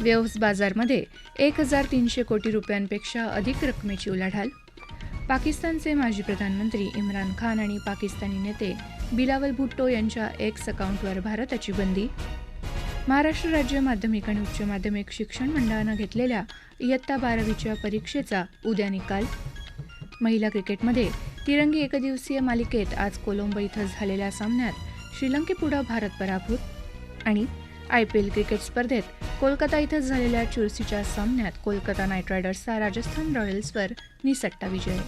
Waves बाजारमध्ये एक हजार तीनशे कोटी रुपयांपेक्षा अधिक रकमेची उलाढाल. पाकिस्तानचे माजी प्रधानमंत्री इम्रान खान आणि पाकिस्तानी नेते बिलावल भुट्टो यांच्या एक्स अकाउंटवर भारताची बंदी. महाराष्ट्र राज्य माध्यमिक आणि उच्च माध्यमिक शिक्षण मंडळानं घेतलेल्या इयत्ता बारावीच्या परीक्षेचा उद्या निकाल. महिला क्रिकेटमध्ये तिरंगी एकदिवसीय मालिकेत आज कोलंबो इथं झालेल्या सामन्यात श्रीलंकेपुढं भारत पराभूत. आणि आय पी एल क्रिकेट स्पर्धेत कोलकाता इथं झालेल्या चुरशीच्या सामन्यात कोलकाता नाईट रायडर्सचा राजस्थान रॉयल्सवर निसट्टा विजय.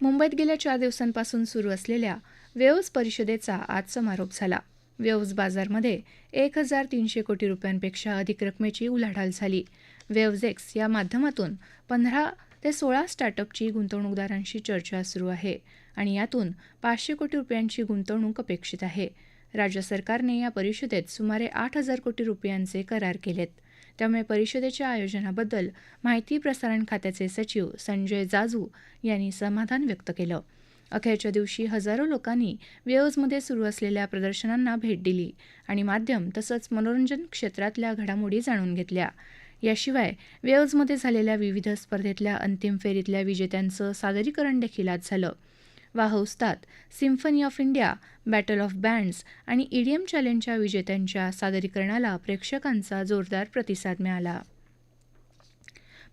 मुंबईत गेल्या चार दिवसांपासून सुरू असलेल्या वेव्स परिषदेचा आज समारोप झाला. वेव्स बाजारमध्ये एक हजार तीनशे कोटी रुपयांपेक्षा अधिक रकमेची उलाढाल झाली. वेव्ज या माध्यमातून पंधरा ते सोळा स्टार्टअपची गुंतवणूकदारांशी चर्चा सुरू आहे आणि यातून पाचशे कोटी रुपयांची गुंतवणूक अपेक्षित आहे. राज्य सरकारने या परिषदेत सुमारे आठ हजार कोटी रुपयांचे करार केलेत. त्यामुळे परिषदेच्या आयोजनाबद्दल माहिती प्रसारण खात्याचे सचिव संजय जाजू यांनी समाधान व्यक्त केलं. अखेरच्या दिवशी हजारो लोकांनी वेव्जमध्ये सुरू असलेल्या प्रदर्शनांना भेट दिली आणि माध्यम तसंच मनोरंजन क्षेत्रातल्या घडामोडी जाणून घेतल्या. याशिवाय वेव्जमध्ये झालेल्या विविध स्पर्धेतल्या अंतिम फेरीतल्या विजेत्यांचं सादरीकरण देखील आज झालं. वाहौस्तात symphony of India battle of bands आणि ईडीएम चॅलेंजच्या विजेत्यांच्या सादरीकरणाला प्रेक्षकांचा जोरदार प्रतिसाद मिळाला.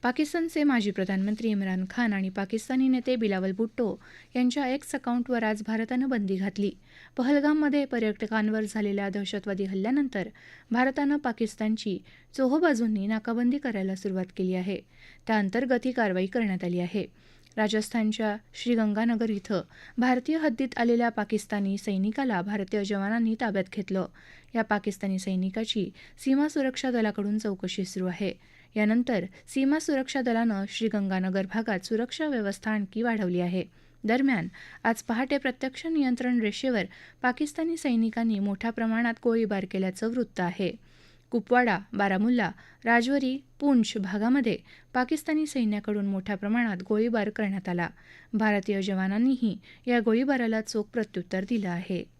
पाकिस्तानचे माजी प्रधानमंत्री इम्रान खान आणि पाकिस्तानी नेते बिलावल भुट्टो यांच्या एक्स अकाउंटवर आज भारतानं बंदी घातली. पहलगाममध्ये पर्यटकांवर झालेल्या दहशतवादी हल्ल्यानंतर भारतानं पाकिस्तानची चोहोबाजूंनी नाकाबंदी करायला सुरुवात केली आहे. त्याअंतर्गत ही कारवाई करण्यात आली आहे. राजस्थानच्या श्रीगंगानगर इथं भारतीय हद्दीत आलेल्या पाकिस्तानी सैनिकाला भारतीय जवानांनी ताब्यात घेतलं. या पाकिस्तानी सैनिकाची सीमा सुरक्षा दलाकडून चौकशी सुरू आहे. यानंतर सीमा सुरक्षा दलानं श्रीगंगानगर भागात सुरक्षा व्यवस्था आणखी वाढवली आहे. दरम्यान आज पहाटे प्रत्यक्ष नियंत्रण रेषेवर पाकिस्तानी सैनिकांनी मोठ्या प्रमाणात गोळीबार केल्याचं वृत्त आहे. कुपवाडा बारामुल्ला राजवरी पूंछ भागामध्ये पाकिस्तानी सैन्याकडून मोठ्या प्रमाणात गोळीबार करण्यात आला. भारतीय जवानांनीही या गोळीबाराला चोख प्रत्युत्तर दिलं आहे.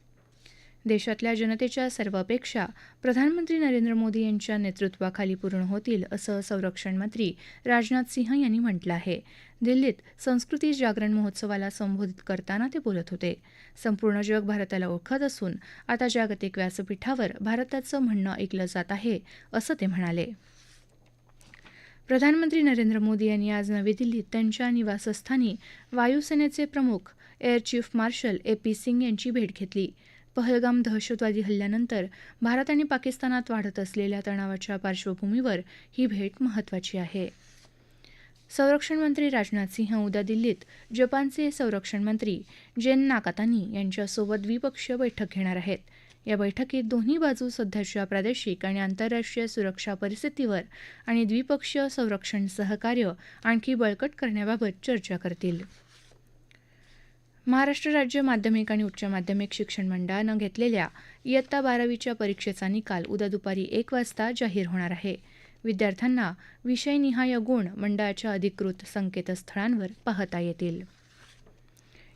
देशातल्या जनतेच्या सर्व अपेक्षा प्रधानमंत्री नरेंद्र मोदी यांच्या नेतृत्वाखाली पूर्ण होतील असं संरक्षण मंत्री राजनाथ सिंह यांनी म्हटलं आहे. दिल्लीत संस्कृती जागरण महोत्सवाला संबोधित करताना ते बोलत होते. संपूर्ण जग भारताला ओळखत असून आता जागतिक व्यासपीठावर भारताचं म्हणणं ऐकलं जात आहे असं ते म्हणाले. प्रधानमंत्री नरेंद्र मोदी यांनी आज नवी दिल्लीत त्यांच्या निवासस्थानी वायुसेनेचे प्रमुख air chief marshal A P Singh यांची भेट घेतली. पहलगाम दहशतवादी हल्ल्यानंतर भारत आणि पाकिस्तानात वाढत असलेल्या तणावाच्या पार्श्वभूमीवर ही भेट महत्त्वाची आहे. संरक्षण मंत्री राजनाथ सिंह उद्या दिल्लीत जपानचे संरक्षण मंत्री जेन नाकातानी यांच्यासोबत द्विपक्षीय बैठक घेणार आहेत. या बैठकीत दोन्ही बाजू सध्याच्या प्रादेशिक आणि आंतरराष्ट्रीय सुरक्षा परिस्थितीवर आणि द्विपक्षीय संरक्षण सहकार्य आणखी बळकट करण्याबाबत चर्चा करतील. महाराष्ट्र राज्य माध्यमिक आणि उच्च माध्यमिक शिक्षण मंडळानं घेतलेल्या इयत्ता बारावीच्या परीक्षेचा निकाल उद्या दुपारी एक वाजता जाहीर होणार आहे. विद्यार्थ्यांना विषयनिहाय गुण मंडळाच्या अधिकृत संकेतस्थळांवर पाहता येतील.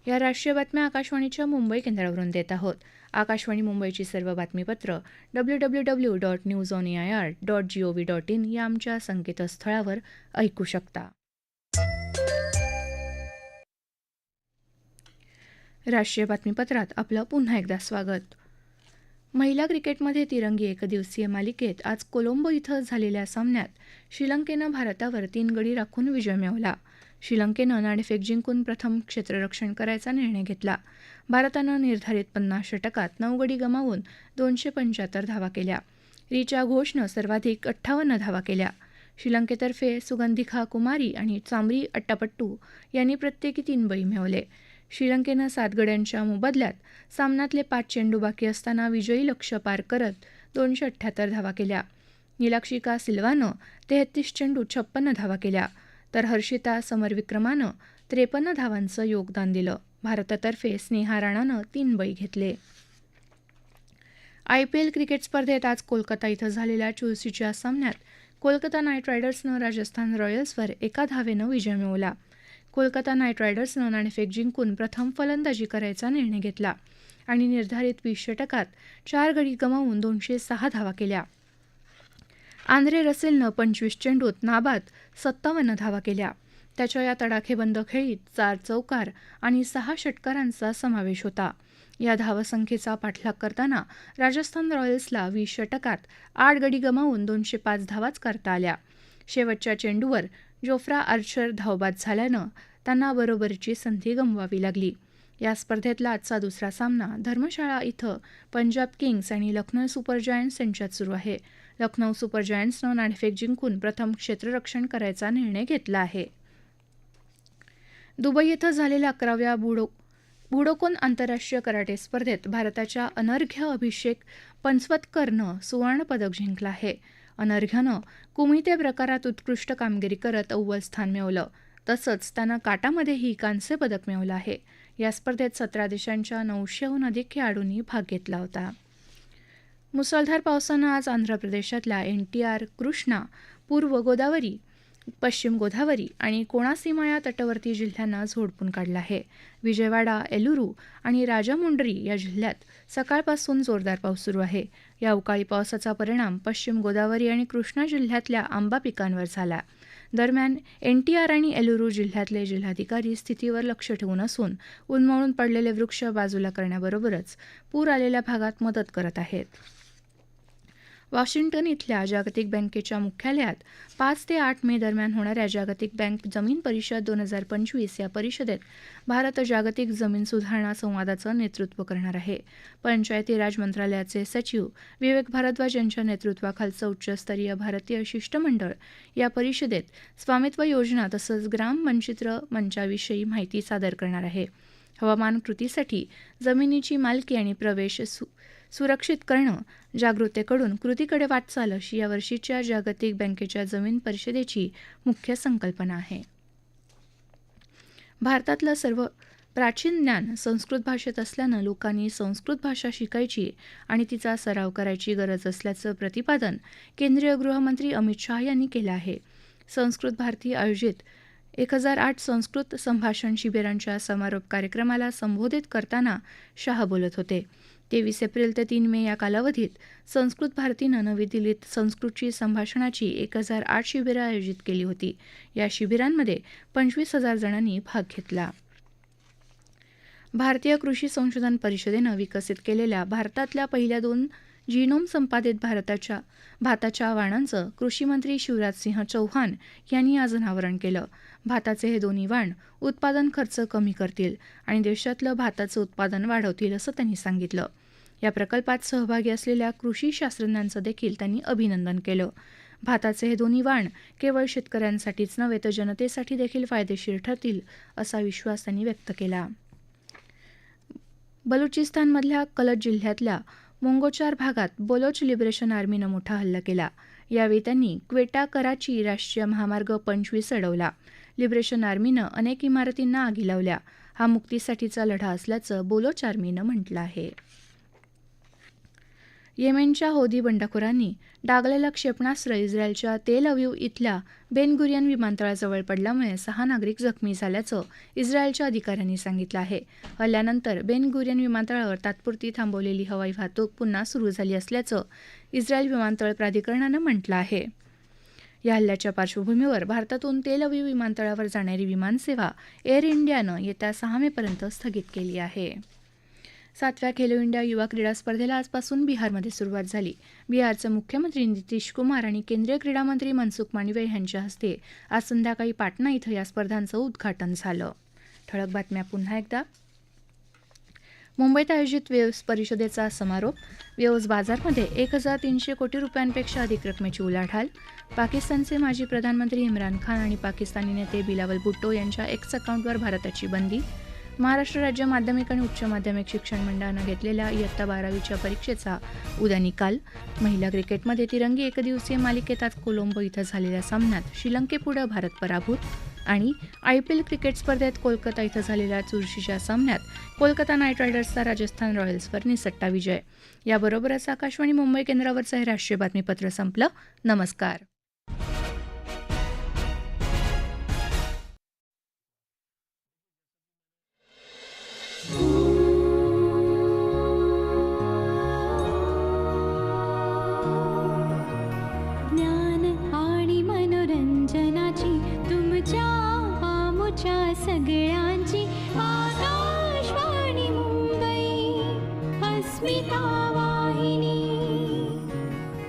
या राष्ट्रीय बातम्या आकाशवाणीच्या मुंबई केंद्रावरून देत आहोत. आकाशवाणी मुंबईची सर्व बातमीपत्र W W W dot news on A I R dot G O V dot in या आमच्या संकेतस्थळावर ऐकू शकता. राष्ट्रीय बातमीपत्रात आपलं पुन्हा एकदा स्वागत. महिला क्रिकेटमध्ये तिरंगी एकदिवसीय मालिकेत आज कोलंबो इथं झालेल्या सामन्यात श्रीलंकेनं भारतावर तीन गडी राखून विजय मिळवला. श्रीलंकेनं नाणेफेक जिंकून प्रथम क्षेत्ररक्षण करायचा निर्णय घेतला. भारतानं निर्धारित पन्नास षटकात नऊ गडी गमावून दोनशे पंच्याहत्तर धावा केल्या. रिचा घोषनं सर्वाधिक अठ्ठावन्न धावा केल्या. श्रीलंकेतर्फे सुगंधिखा कुमारी आणि चांबरी अट्टापट्टू यांनी प्रत्येकी तीन बळी मिळवले. श्रीलंकेनं सात गड्यांच्या मोबदल्यात सामन्यातले पाच चेंडू बाकी असताना विजयी लक्ष पार करत दोनशे अठ्ठ्याहत्तर धावा केल्या. निलाक्षिका सिल्वानं तेहतीस चेंडू छप्पन्न धावा केल्या तर हर्षिता समरविक्रमानं त्रेपन्न धावांचं योगदान दिलं. भारतातर्फे स्नेहा राणानं तीन बळी घेतले. आय पी एल क्रिकेट स्पर्धेत आज कोलकाता इथं झालेल्या चुरसीच्या सामन्यात कोलकाता नाईट रायडर्सनं राजस्थान रॉयल्सवर एका धावेनं विजय मिळवला. कोलकाता नाईट रायडर्सनं नाणेफेक जिंकून प्रथम फलंदाजी करायचा निर्णय घेतला आणि निर्धारित वीस षटकात चार गडी गमावून दोनशे सहा धावा केल्या. आंद्रे रसेलनं पंचवीस चेंडूत नाबाद सत्तावन्न धावा केल्या. त्याच्या या तडाखेबंद खेळीत चार चौकार आणि सहा षटकारांचा समावेश होता. या धावसंख्येचा पाठलाग करताना राजस्थान रॉयल्सला वीस षटकात आठ गडी गमावून दोनशे पाच धावाच करता आल्या. शेवटच्या चेंडूवर जोफ्रा आर्चर धावबाद झाल्यानं त्यांना बरोबरची संधी गमवावी लागली. या स्पर्धेतला आजचा दुसरा सामना धर्मशाळा इथं पंजाब किंग्स आणि लखनौ सुपर जायंट्स यांच्यात सुरू आहे. लखनौ सुपर जायंट्सनं नाणेफेक जिंकून प्रथम क्षेत्ररक्षण करायचा निर्णय घेतला आहे. दुबई इथं झालेल्या अकराव्या बुडो बुडोकोन आंतरराष्ट्रीय कराटे स्पर्धेत भारताच्या अनर्घ्य अभिषेक पंचवतकरनं सुवर्णपदक जिंकलं आहे. अनर्घ्यानं कुमिते प्रकारात उत्कृष्ट कामगिरी करत अव्वल स्थान मिळवलं. तसंच त्यानं काटामध्येही कांस्य पदक मिळवलं आहे. या स्पर्धेत सतरा देशांच्या नऊशेहून अधिक खेळाडूंनी भाग घेतला होता. मुसळधार पावसानं आज आंध्र प्रदेशातल्या एन टी आर कृष्णा पूर्व गोदावरी पश्चिम गोदावरी आणि कोणासीमा या तटवर्ती जिल्ह्यांना झोडपून काढला आहे. विजयवाडा एलुरू आणि राजामुंड्री या जिल्ह्यात सकाळपासून जोरदार पाऊस सुरू आहे. या अवकाळी पावसाचा परिणाम पश्चिम गोदावरी आणि कृष्णा जिल्ह्यातल्या आंबा पिकांवर झाला. दरम्यान एन टी आर आणि एलुरू जिल्ह्यातले जिल्हाधिकारी स्थितीवर लक्ष ठेवून असून उन्मळून पडलेले वृक्ष बाजूला करण्याबरोबरच पूर आलेल्या भागात मदत करत आहेत. वॉशिंग्टन इथल्या जागतिक बँकेच्या मुख्यालयात पाच ते आठ मे दरम्यान होणाऱ्या जागतिक बँक जमीन परिषद दोन हजार पंचवीस या परिषदेत भारत जागतिक जमीन सुधारणा संवादाचं नेतृत्व करणार आहे. पंचायती राज मंत्रालयाचे सचिव विवेक भारद्वाज यांच्या नेतृत्वाखालचं उच्चस्तरीय भारतीय शिष्टमंडळ या परिषदेत स्वामित्व योजना तसंच ग्राम मनचित्र मंचाविषयी माहिती सादर करणार आहे. हवामान कृतीसाठी जमिनीची मालकी आणि प्रवेश सु सुरक्षित करणं जागृतेकडून कृतीकडे वाटचाल अशी या वर्षीच्या जागतिक बँकेच्या जमीन परिषदेची मुख्य संकल्पना आहे. भारतातलं सर्व प्राचीन ज्ञान संस्कृत भाषेत असल्यानं लोकांनी संस्कृत भाषा शिकायची आणि तिचा सराव करायची गरज असल्याचं प्रतिपादन केंद्रीय गृहमंत्री अमित शाह यांनी केलं आहे. संस्कृत भारती आयोजित एक हजार आठ संस्कृत संभाषण शिबिरांच्या समारोप कार्यक्रमाला संबोधित करताना शाह बोलत होते. तेवीस एप्रिल ते तीन मे या कालावधीत संस्कृत भारतीनं नवी दिल्लीत संस्कृतची संभाषणाची एक हजार आठ शिबिरं आयोजित केली होती. या शिबिरांमध्ये पंचवीस हजार जणांनी भाग घेतला. भारतीय कृषी संशोधन परिषदेनं विकसित केलेल्या भारतातल्या पहिल्या दोन जीनोम संपादित भारताच्या भाताच्या वाणांचं कृषीमंत्री शिवराजसिंह चौहान यांनी आज अनावरण केलं. भाताचे हे दोन्ही वाण उत्पादन खर्च कमी करतील आणि देशातलं भाताचं उत्पादन वाढवतील असं त्यांनी सांगितलं. या प्रकल्पात सहभागी असलेल्या कृषी शास्त्रज्ञांचं देखील त्यांनी अभिनंदन केलं. भाताचे हे दोन्ही वाण केवळ शेतकऱ्यांसाठीच नव्हे तर जनतेसाठी देखील फायदेशीर ठरतील असा विश्वास त्यांनी व्यक्त केला. बलुचिस्तानमधल्या कलट जिल्ह्यातल्या मोंगोचार भागात बोलोच लिबरेशन आर्मीनं मोठा हल्ला केला. यावेळी त्यांनी क्वेटा कराची राष्ट्रीय महामार्ग पंचवीस अडवला. लिबरेशन आर्मीनं अनेक इमारतींना आगी लावल्या. हा मुक्तीसाठीचा लढा असल्याचं बोलोच आर्मीनं म्हटलं आहे. येमेनच्या हौदी बंडखोरांनी डागलेलं क्षेपणास्त्र इस्रायलच्या तेल अव्यू इथल्या बेनगुरियन विमानतळाजवळ पडल्यामुळे सहा नागरिक जखमी झाल्याचं इस्रायलच्या अधिकाऱ्यांनी सांगितलं आहे. हल्ल्यानंतर बेनगुरियन विमानतळावर तात्पुरती थांबवलेली हवाई वाहतूक पुन्हा सुरू झाली असल्याचं इस्रायल विमानतळ प्राधिकरणानं म्हटलं आहे. या हल्ल्याच्या पार्श्वभूमीवर भारतातून तेल अव्यू विमानतळावर जाणारी विमानसेवा एअर इंडियानं येत्या सहा मेपर्यंत स्थगित केली आहे. सातव्या खेलो इंडिया युवा क्रीडा स्पर्धेला आजपासून बिहारमध्ये सुरुवात झाली. बिहारचे मुख्यमंत्री नितीश कुमार आणि केंद्रीय क्रीडा मंत्री मनसुख मांडवीय यांच्या हस्ते आज संध्याकाळी पाटणा इथं या स्पर्धांचं उद्घाटन झालं. ठळक बातम्या पुन्हा एकदा. मुंबईत आयोजित वेव्स परिषदेचा समारोप. वेव्स बाजारमध्ये एक हजार तीनशे कोटी रुपयांपेक्षा अधिक रकमेची उलाढाल. पाकिस्तानचे माजी प्रधानमंत्री इम्रान खान आणि पाकिस्तानी नेते बिलावल भुट्टो यांच्या एक्स अकाउंटवर भारताची बंदी. महाराष्ट्र राज्य माध्यमिक आणि उच्च माध्यमिक शिक्षण मंडळानं घेतलेल्या इयत्ता बारावीच्या परीक्षेचा उद्या निकाल. महिला क्रिकेटमध्ये तिरंगी एकदिवसीय मालिकेत आज कोलंबो इथं झालेल्या सामन्यात श्रीलंकेपुढं भारत पराभूत. आणि आय पी एल क्रिकेट स्पर्धेत कोलकाता इथं झालेल्या चुरशीच्या सामन्यात कोलकाता नाईट रायडर्सचा राजस्थान रॉयल्सवर निसट्टा विजय. याबरोबरच आकाशवाणी मुंबई केंद्रावरचं हे राष्ट्रीय बातमीपत्र संपलं. नमस्कार.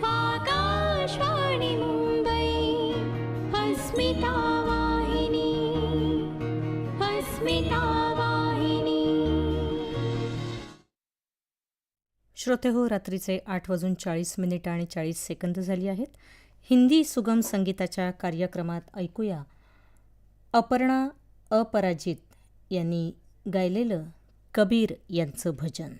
आकाशवाणी श्रोते हो रात्रीचे आठ वाजून चाळीस मिनिटं आणि चाळीस सेकंद झाली आहेत. हिंदी सुगम संगीताच्या कार्यक्रमात ऐकूया अपर्णा अपराजित यांनी गायलेलं कबीर यांचं भजन.